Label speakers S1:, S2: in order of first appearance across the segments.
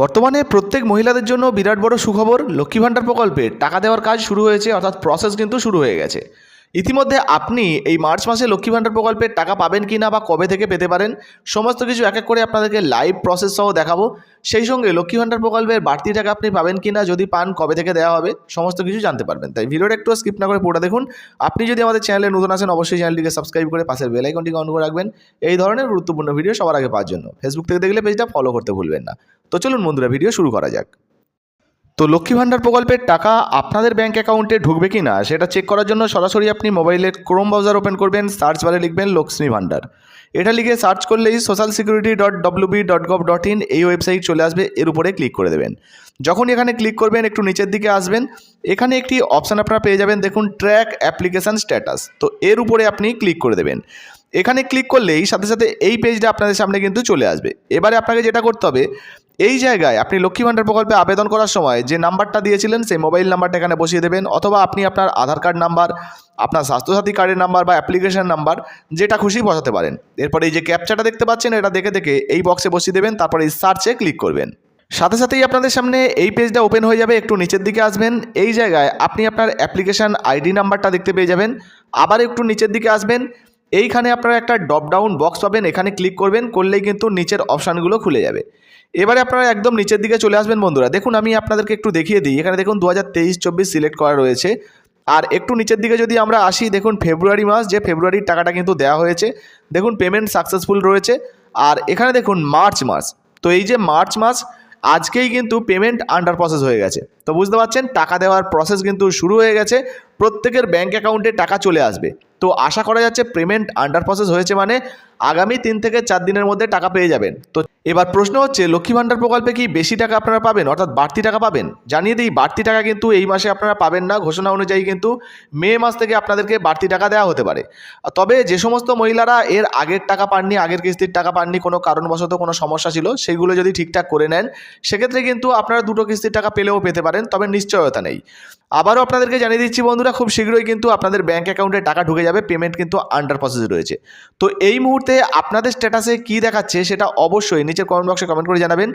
S1: বর্তমানে প্রত্যেক মহিলাদের জন্য বিরাট বড় সুখবর লক্ষ্মী ভাণ্ডার প্রকল্পে টাকা দেওয়ার কাজ শুরু হয়েছে, অর্থাৎ প্রসেস কিন্তু শুরু হয়ে গেছে। ইতিমধ্যে আপনি এই মার্চ মাসে লক্ষ্মী ভাণ্ডার প্রকল্পের টাকা পাবেন কি না বা কবে থেকে পেতে পারেন, সমস্ত কিছু এক এক করে আপনাদেরকে লাইভ প্রসেস সহ দেখাবো। সেই সঙ্গে লক্ষ্মী ভাণ্ডার প্রকল্পের বাড়তি টাকা আপনি পাবেন কি না যদি পান, কবে থেকে দেওয়া হবে, সমস্ত কিছু জানতে পারবেন। তাই ভিডিওটা একটু স্কিপ না করে পুরোটা দেখুন। আপনি যদি আমাদের চ্যানেলে নতুন আসেন অবশ্যই চ্যানেলটিকে সাবস্ক্রাইব করে পাশের বেল আইকনটিকে অন করে রাখবেন। এই ধরনের গুরুত্বপূর্ণ ভিডিও সবার আগে পাওয়ার জন্য। ফেসবুক থেকে দেখলে পেজটা ফলো করতে ভুলবেন না। তো চলুন বন্ধুরা ভিডিও শুরু করা যাক। তো লক্ষ্মী ভাণ্ডার প্রকল্পের টাকা আপনাদের ব্যাঙ্ক অ্যাকাউন্টে ঢুকবে কি না সেটা চেক করার জন্য সরাসরি আপনি মোবাইলের ক্রোম ব্রাউজার ওপেন করবেন সার্চ বারে লিখবেন লক্ষ্মী ভাণ্ডার এটা লিখে সার্চ করলেই social security dot WB dot gov dot in এই ওয়েবসাইট চলে আসবে, এর উপরে ক্লিক করে দেবেন। যখন এখানে ক্লিক করবেন, একটু নিচের দিকে আসবেন, এখানে একটি অপশান আপনারা পেয়ে যাবেন, দেখুন ট্র্যাক অ্যাপ্লিকেশান স্ট্যাটাস তো এর উপরে আপনি ক্লিক করে দেবেন। এখানে ক্লিক করলেই সাথে সাথে এই পেজটা আপনাদের সামনে কিন্তু চলে আসবে। এবারে আপনাকে যেটা করতে হবে, এই জায়গায় আপনি লক্ষ্মী ভাণ্ডার প্রকল্পে আবেদন করার সময় যে নাম্বারটা দিয়েছিলেন, সেই মোবাইল নাম্বারটা এখানে বসিয়ে দেবেন অথবা আপনি আপনার আধার কার্ড নাম্বার, আপনার স্বাস্থ্যসাথী কার্ডের নাম্বার বা অ্যাপ্লিকেশন নাম্বার যেটা খুশি বসাতে পারেন। এরপরে এই যে ক্যাপচাটা দেখতে পাচ্ছেন, এটা দেখে দেখে এই বক্সে বসিয়ে দেবেন, তারপরে এই সার্চে ক্লিক করবেন। সাথে সাথেই আপনাদের সামনে এই পেজটা ওপেন হয়ে যাবে, একটু নিচের দিকে আসবেন। এই জায়গায় আপনি আপনার অ্যাপ্লিকেশান আইডি নাম্বারটা দেখতে পেয়ে যাবেন। আবার একটু নিচের দিকে আসবেন। এইখানে আপনারা একটা ড্রপ ডাউন বক্স পাবেন, এখানে ক্লিক করবেন, করলেই কিন্তু নিচের অপশানগুলো খুলে যাবে। এবারে আপনারা একদম নিচের দিকে চলে আসবেন বন্ধুরা। দেখুন, আমি আপনাদেরকে একটু দেখিয়ে দিই। এখানে দেখুন, দু হাজার সিলেক্ট করা রয়েছে। আর একটু নিচের দিকে যদি আমরা আসি, দেখুন ফেব্রুয়ারি মাস, যে ফেব্রুয়ারির টাকাটা কিন্তু দেওয়া হয়েছে, দেখুন পেমেন্ট সাকসেসফুল রয়েছে। আর এখানে দেখুন মার্চ মাস। তো এই যে মার্চ মাস আজকেই কিন্তু পেমেন্ট আন্ডার প্রসেস হয়ে গেছে। তো বুঝতে পারছেন, টাকা দেওয়ার প্রসেস কিন্তু শুরু হয়ে গেছে, প্রত্যেকের ব্যাঙ্ক অ্যাকাউন্টে টাকা চলে আসবে। তো আশা করা যাচ্ছে পেমেন্ট আন্ডার প্রসেস হয়েছে মানে আগামী তিন থেকে চার দিনের মধ্যে টাকা পেয়ে যাবেন। তো এবার প্রশ্ন হচ্ছে, লক্ষ্মী ভাণ্ডার প্রকল্পে কি বেশি টাকা আপনারা পাবেন? অর্থাৎ বাড়তি টাকা পাবেন? জানিয়ে দিই, বাড়তি টাকা কিন্তু এই মাসে আপনারা পাবেন না। ঘোষণা অনুযায়ী কিন্তু মে মাস থেকে আপনাদেরকে বাড়তি টাকা দেওয়া হতে পারে। তবে যে সমস্ত মহিলারা এর আগের টাকা পাননি, আগের কিস্তির টাকা পাননি, কোনো কারণবশত কোনো সমস্যা ছিল, সেগুলো যদি ঠিকঠাক করে নেন, সেক্ষেত্রে কিন্তু আপনারা দুটো কিস্তির টাকা পেলেও পেতে পারেন, তবে নিশ্চয়তা নেই। আবারও আপনাদেরকে জানিয়ে দিচ্ছি বন্ধুরা, খুব শীঘ্রই কিন্তু আপনাদের ব্যাঙ্ক অ্যাকাউন্টে টাকা ঢুকে যাবে, পেমেন্ট কিন্তু আন্ডার প্রসেস রয়েছে। তো এই মুহূর্তে আপনাদের স্ট্যাটাসে কি দেখাচ্ছে সেটা অবশ্যই নিচের কমেন্ট বক্সে কমেন্ট করে জানাবেন।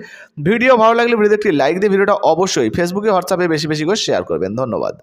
S1: ভিডিও ভালো লাগলে ভিডিওতে একটি লাইক দিয়ে ভিডিওটা অবশ্যই ফেসবুকে হোয়াটসঅ্যাপে বেশি বেশি করে শেয়ার করবেন। ধন্যবাদ।